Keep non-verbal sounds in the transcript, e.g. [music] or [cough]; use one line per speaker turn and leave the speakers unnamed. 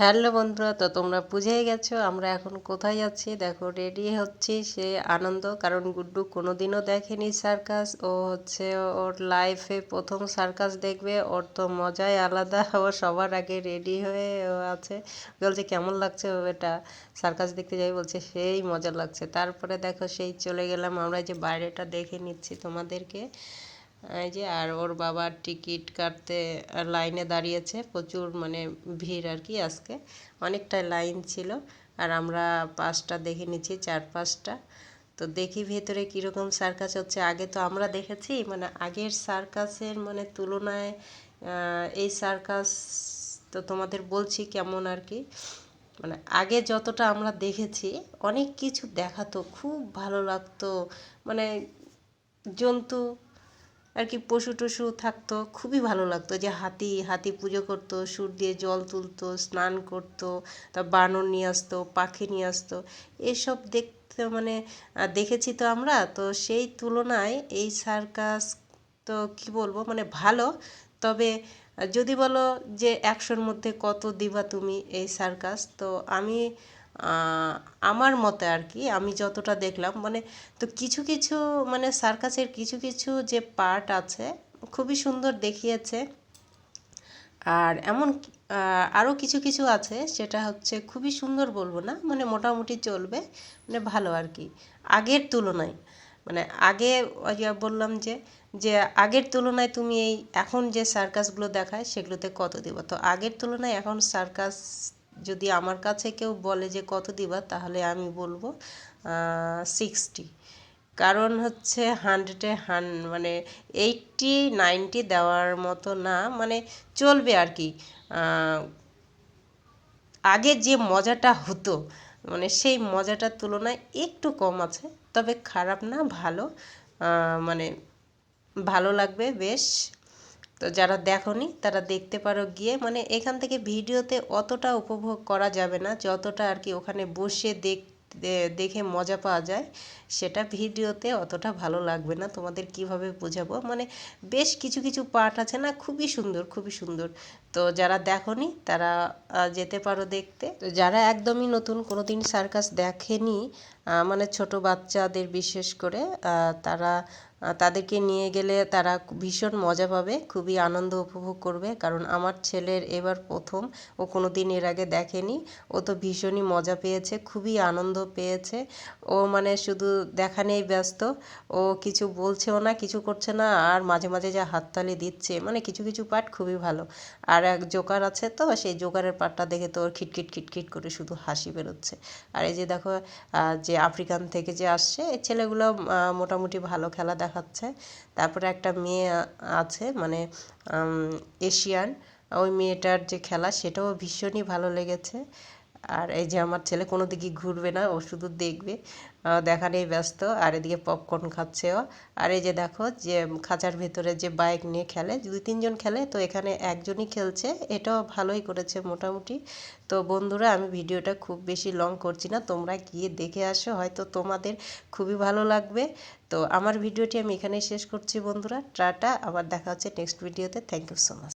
Hello বন্ধুরা, তো তোমরা বুঝেই গেছো আমরা এখন কোথায় যাচ্ছি? দেখো রেডি হচ্ছি সে আনন্দ, কারণ গুড্ডু কোনোদিনও দেখেনি সার্কাস ও হচ্ছে ওর লাইফে প্রথম সার্কাস দেখবে, ওর তো মজাই আলাদা। [laughs] ও সবার আগে রেডি হয়ে আছে। বলছে কেমন লাগছে এটা সার্কাস দেখতে যাই বলছে, সেই মজা লাগছে। তারপরে দেখো, সেই চলে গেলাম, আমরা যে বাইরেটা দেখে নিচ্ছি তোমাদেরকে। এই যে, আর ওর বাবার টিকিট কাটতে লাইনে দাঁড়িয়েছে, প্রচুর মানে ভিড় আর কি আজকে। অনেকটাই লাইন ছিল, আর আমরা পাঁচটা দেখে নিচ্ছি, চার পাঁচটা। তো দেখি ভেতরে কীরকম সার্কাস হচ্ছে। আগে তো আমরা দেখেছি মানে আগের সার্কাসের মানে তুলনায় এই সার্কাস তো তোমাদের বলছি কেমন আর কি। মানে আগে যতটা আমরা দেখেছি, অনেক কিছু দেখাতো, খুব ভালো লাগতো। মানে জন্তু আর কি পশু টশু থাকতো, খুবই ভালো লাগতো যে হাতি হাতি পুজো করতো, সুর দিয়ে জল তুলতো, স্নান করতো তা বানর নিয়ে আসতো, পাখি নিয়ে আসতো। এসব দেখতে মানে দেখেছি তো আমরা, তো সেই তুলনায় এই সার্কাস তো কি বলব মানে ভালো। তবে যদি বলো যে একশোর মধ্যে কত দিবা তুমি এই সার্কাস, তো আমি আমার মতে আর কি, আমি যতটা দেখলাম মানে তো কিছু কিছু মানে সার্কাসের কিছু কিছু যে পার্ট আছে, খুবই সুন্দর দেখিয়েছে। আর এমন আরও কিছু কিছু আছে, সেটা হচ্ছে খুবই সুন্দর বলব না মানে মোটামুটি চলবে মানে ভালো আর কি। আগের তুলনায় মানে আগে বললাম যে যে আগের তুলনায় তুমি এই এখন যে সার্কাসগুলো দেখায়, সেগুলোতে কত দেবো? তো আগের তুলনায় এখন সার্কাস যদি আমার কাছে কেউ বলে যে কত দিবা, তাহলে আমি বলব সিক্সটি কারণ হচ্ছে হান্ড্রেডে হান মানে এইটটি নাইনটি দেওয়ার মতো না মানে চলবে আর কি। আগে যে মজাটা হতো মানে সেই মজাটার তুলনায় একটু কম আছে, তবে খারাপ না, ভালো। মানে ভালো লাগবে, বেশ। তো যারা দেখনি, তারা দেখতে পারো গিয়ে। মানে এখান থেকে ভিডিওতে অতটা উপভোগ করা যাবে না, যতটা আর কি ওখানে বসে দেখ দেখে মজা পাওয়া যায়, সেটা ভিডিওতে অতটা ভালো লাগবে না। তোমাদের কীভাবে বোঝাবো? মানে বেশ কিছু কিছু পার্ট আছে না, খুবই সুন্দর খুবই সুন্দর। তো যারা দেখনি, তারা যেতে পারো দেখতে। তো যারা একদমই নতুন কোনো দিন সার্কাস দেখেনি মানে ছোট বাচ্চাদের বিশেষ করে তারা তাদেরকে নিয়ে গেলে তারা ভীষণ মজা পাবে, খুবই আনন্দ উপভোগ করবে। কারণ আমার ছেলের এবার প্রথম, ও কোনো দিন এর আগে দেখেনি। ও তো ভীষণই মজা পেয়েছে, খুবই আনন্দ পেয়েছে। ও মানে শুধু দেখা নেই ব্যস্ত, ও কিছু বলছেও না, কিছু করছে না, আর মাঝে মাঝে যা হাততালি দিচ্ছে মানে কিছু কিছু পার্ট খুবই ভালো। আর এক জোকার আছে তো, সেই জোকারের পাটটা দেখে তো ওর খিটখিট খিটখিট করে শুধু হাসি বেরোচ্ছে। আর এই যে দেখো যে আফ্রিকান থেকে যে আসছে, এই ছেলেগুলো মোটামুটি ভালো খেলা দেখাচ্ছে। তারপরে একটা মেয়ে আছে মানে এশিয়ান, ওই মেয়েটার যে খেলা, সেটাও ভীষণই ভালো লেগেছে। আর এই যে আমার ছেলে কোনো দিকে ঘুরবে না, ও শুধু দেখবে। দেখানেই ব্যস্ত, আর এদিকে পপকর্ন খাচ্ছে ও। আর এই যে দেখো যে খাঁচার ভেতরে যে বাইক নিয়ে খেলে দুই তিনজন খেলে, তো এখানে একজনই খেলছে। এটাও ভালোই করেছে মোটামুটি। তো বন্ধুরা, আমি ভিডিওটা খুব বেশি লং করছি না। তোমরা গিয়ে দেখে আসো, হয়তো তোমাদের খুবই ভালো লাগবে। তো আমার ভিডিওটি আমি এখানেই শেষ করছি বন্ধুরা। টাটা, আবার দেখা হচ্ছে নেক্সট ভিডিওতে থ্যাংক ইউ সো মাচ